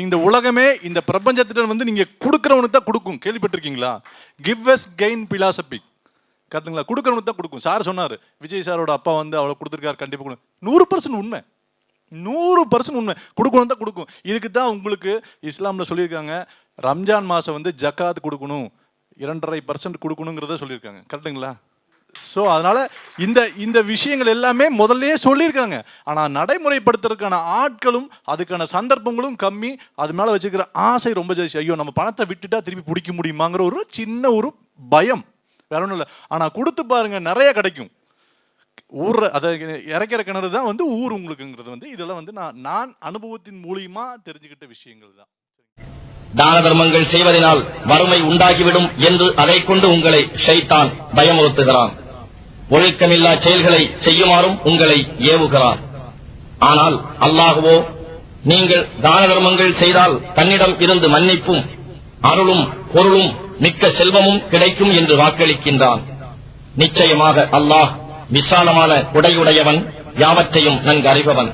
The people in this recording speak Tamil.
இந்த உலகமே இந்த பிரபஞ்சத்திட்ட வந்து நீங்க கொடுக்குறவனுக்கு தான் கொடுக்கும். கேள்விப்பட்டிருக்கீங்களா? கிவ் எஸ் கெயின் பிலாசபி கரெக்டுங்களா? கொடுக்குறவனுக்கு தான் கொடுக்கும். சார் சொன்னார் விஜய் சாரோட அப்பா வந்து அவ்வளோ கொடுத்துருக்காரு கண்டிப்பாக கொடுக்கும் நூறு பர்சன்ட் உண்மை. நூறு பர்சன்ட் உண்மை. கொடுக்கணும் தான் கொடுக்கும். இதுக்கு தான் உங்களுக்கு இஸ்லாமில் சொல்லியிருக்காங்க ரம்ஜான் மாதம் வந்து ஜக்காத் கொடுக்கணும். இரண்டரை பர்சன்ட் கொடுக்கணுங்கிறத சொல்லியிருக்காங்க. கரெக்டுங்களா? ஸோ அதனால இந்த இந்த விஷயங்கள் எல்லாமே முதல்லையே சொல்லியிருக்காங்க ஆனால் நடைமுறைப்படுத்துறதுக்கான ஆட்களும் அதுக்கான சந்தர்ப்பங்களும் கம்மி. அது மேலே வச்சுக்கிற ஆசை ரொம்ப ஜாஸ்தி. ஐயோ நம்ம பணத்தை விட்டுட்டா திருப்பி பிடிக்க முடியுமாங்கிற ஒரு சின்ன ஒரு பயம். வேற ஒன்றும் இல்லை. ஆனால் கொடுத்து பாருங்க நிறைய கிடைக்கும். ஊர் அதை இறக்கிற கிணறு தான் வந்து ஊர் உங்களுக்குங்கிறது வந்து. இதெல்லாம் வந்து நான் நான் அனுபவத்தின் மூலியமா தெரிஞ்சுக்கிட்ட விஷயங்கள் தான். தான தர்மங்கள் செய்வதனால் வறுமை உண்டாகிவிடும் என்று அதை கொண்டு உங்களை ஷைத்தான் பயமுறுத்துகிறான். ஒழுக்கமில்லா செயல்களை செய்யுமாறும் உங்களை ஏவுகிறான் ஆனால் அல்லாஹுவோ நீங்கள் தான தர்மங்கள் செய்தால் தன்னிடம் இருந்து மன்னிப்பும் அருளும் பொருளும் மிக்க செல்வமும் கிடைக்கும் என்று வாக்களிக்கின்றான். நிச்சயமாக அல்லாஹ் விசாலமான உடையுடையவன் யாவற்றையும் நன்கு அறிபவன்.